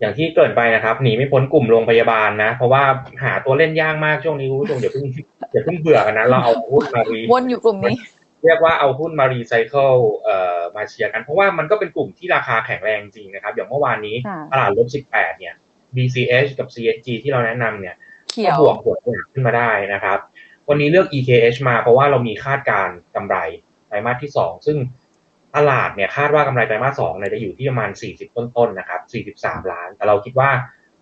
อย่างที่เกรินไปนะครับหนีไม่พ้นกลุ่มโรงพยาบาลนะ เพราะว่าหาตัวเล่นยากมากช่วงนี้คุณผู้ชมอย่าเพิ่งอย่าเพิ่งเบื่อกันนะเราเอาหุ้นมารีวนอยู่กลุ่มนี้ เรียกว่าเอาหุ้นมารีไซเคิลเอ่อมาเชียร์กัน เพราะว่ามันก็เป็นกลุ่มที่ราคาแข็งแรงจริงนะครับ อย่างเมื่อวานนี้ค่ะตลาดลบ18เนี่ย BCH กับ CSG ที่เราแนะนำเนี่ยเขีก็ยวบวกบวกขึ้นมาได้นะครับ วันนี้เลือก EKH มาเพราะว่าเรามีคาดการณ์กำไรไตรมาสที่2ซึ่ง ตลาดเนี่ยคาดว่ากำไรไตรมาส2เนี่ยจะอยู่ที่ประมาณ 40 ต้นๆนะครับ 43 ล้าน แต่เราคิดว่า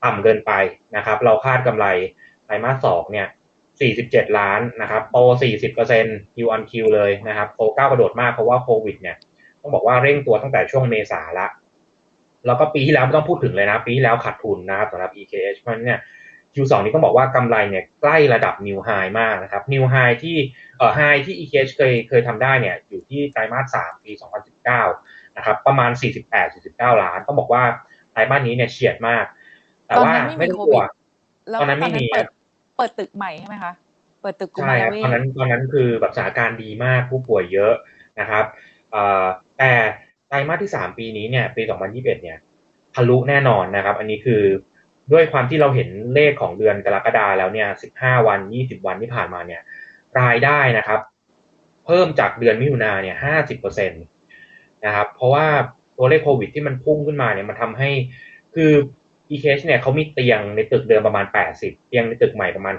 ต่ำเกินไปนะครับ เราคาดกำไรไตรมาส2เนี่ย 47 ล้านนะครับ โต 40% Q on Q เลยนะครับโตก้าวกระโดดมากเพราะว่าโควิด เนี่ยต้องบอกว่าเร่งตัวตั้งแต่ช่วงเมษาละ แล้วก็ปีที่แล้วไม่ต้องพูดถึงเลยนะ ปีที่แล้วขาดทุนนะครับสำหรับ EKH เพราะฉะนั้นเนี่ย Q2 นี้ต้องบอกว่ากำไรเนี่ยใกล้ระดับ new high มากนะครับ new high ที่เอ่อ high ที่ EKH เคยเคยทำได้เนี่ยอยู่ที่ไตรมาส 3 ปี 2019 นะครับประมาณ 48-49 ล้าน ต้องบอกว่าไตรมาสนี้เนี่ยเฉียดมาก แต่ว่าตอนนั้นไม่ไม่มีต้องกลัวโควิดแล้วตอนนั้นไม่มีเปิดเปิดตึกใหม่ใช่ไหมคะเปิดตึกกุใช่มารครับเวตอนนั้นชตอนนั้นคือแบบสถานการณ์ดีมากผู้ป่วยเยอะนะครับเอ่อแต่ไตรมาสที่ 3 ปีนี้เนี่ยปี 2021 เนี่ยทะลุแน่นอนนะครับ อันนี้คือ ด้วยความที่เราเห็นเลขของเดือนกรกฎาแล้วเนี่ย15วัน20วันที่ผ่านมาเนี่ย รายได้นะครับ เพิ่มจากเดือนมิถุนาเนี่ย50%นะครับ เพราะว่าตัวเลขโควิดที่มันพุ่งขึ้นมาเนี่ยมันทำให้คือ EKH เนี่ยเขามีเตียงในตึกเดิมประมาณ80เตียงในตึกใหม่ประมาณ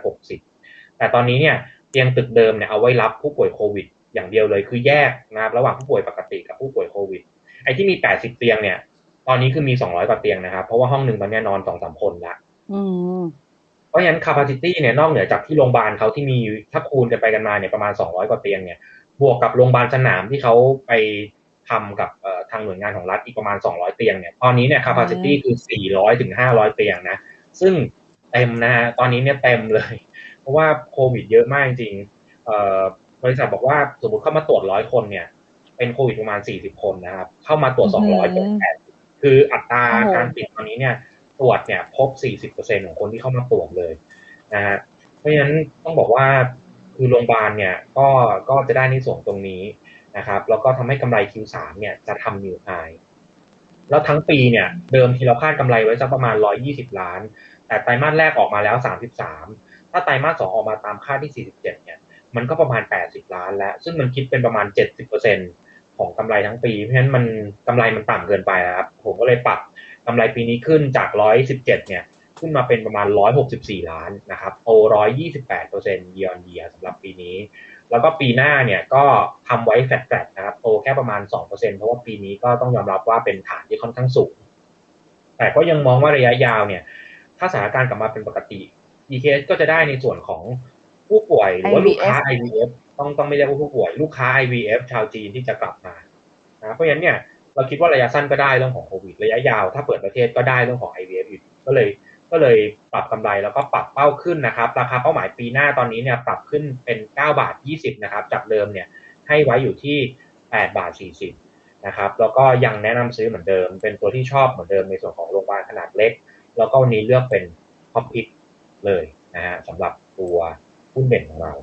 60แต่ตอนนี้เนี่ยเตียงตึกเดิมเนี่ยเอาไว้รับผู้ป่วยโควิด อย่างเดียวเลยคือแยกนะครับระหว่างผู้ป่วยปกติกับผู้ป่วยโควิดไอ้ที่มี 80 เตียงเนี่ย ตอนนี้คือมี200กว่าเตียงนะครับ เพราะว่าห้องหนึ่งตอนนี้นอนสองสามคนละอืมเพราะฉะนั้น capacity เนี่ยนอกเหนือจากที่โรงพยาบาลเขาที่มีถ้าคูณกันไปกันมาเนี่ยประมาณ200กว่าเตียงเนี่ย บวกกับโรงพยาบาลสนามที่เขาไปทำกับเอ่อทางหน่วยงานของรัฐอีกประมาณ 200 เตียงเนี่ย ตอนนี้เนี่ย capacity คือ 400 ถึง 500 เตียงนะ ซึ่งเต็มนะฮะ ตอนนี้เนี่ยเต็มเลย เพราะว่าโควิดเยอะมากจริงๆเอ่อบริษัทบอกว่าสมมติเข้ามาตรวจร้อยคนเนี่ย เป็นโควิดประมาณ 40 คนนะครับ เข้ามาตรวจ 200 เป็นแปด คืออัตราโอ้โหการติดตอนนี้เนี่ยตรวจเนี่ยพบ 40%ของคนที่เข้ามาตรวจเลยนะฮะเพราะฉะนั้นต้องบอกว่าคือโรงพยาบาลเนี่ยก็ก็จะได้ในส่วนตรงนี้นะครับ แล้วก็ทำให้กำไร Q3 เนี่ยจะทำนิวไฮแล้วทั้งปีเนี่ยเดิมที่เราคาดกำไรไว้สักประมาณ 120 ล้าน แต่ไตรมาสแรกออกมาแล้ว 33 ถ้าไตรมาสสองออกมาตามคาดที่ 47 เนี่ย มันก็ประมาณ 80 ล้านแล้ว ซึ่งมันคิดเป็นประมาณ 70% ของกำไรทั้งปี เพราะฉะนั้นมันกำไรมันต่ำเกินไปนะครับ ผมก็เลยปรับกำไรปีนี้ขึ้นจาก 117 เนี่ย ขึ้นมาเป็นประมาณ 164 ล้านนะครับโต128% year on year สำหรับปีนี้ แล้วก็ปีหน้าเนี่ยก็ทำไว้แฟลตๆนะครับโตแค่ประมาณ 2%เพราะว่าปีนี้ก็ต้องยอมรับว่าเป็นฐานที่ค่อนข้างสูง แต่ก็ยังมองว่าระยะยาวเนี่ย ถ้าสถานการณ์กลับมาเป็นปกติ EKS ก็จะได้ในส่วนของผู้ป่วยหรือว่าลูกค้า IVF ต้องต้องไม่เรียกว่าผู้ป่วยลูกค้า IVF ชาวจีนที่จะกลับมานะเพราะฉะนั้นเนี่ยเราคิดว่าระยะสั้นก็ได้เรื่องของโควิดระยะยาวถ้าเปิดประเทศก็ได้เรื่องของ IVF อยู่ดีก็เลยก็เลยปรับกำไรแล้วก็ปรับเป้าขึ้นนะครับ ราคาเป้าหมายปีหน้าตอนนี้เนี่ยปรับขึ้นเป็น 9 บาท 20 นะครับ จากเดิมเนี่ยให้ไว้อยู่ที่ 8 บาท 40 นะครับ แล้วก็ยังแนะนำซื้อเหมือนเดิม เป็นตัวที่ชอบเหมือนเดิมในส่วนของโรงพยาบาลขนาดเล็ก แล้วก็วันนี้เลือกเป็นท็อปพิกเลยนะฮะสำหรับตัวหุ้นเด่นของเรา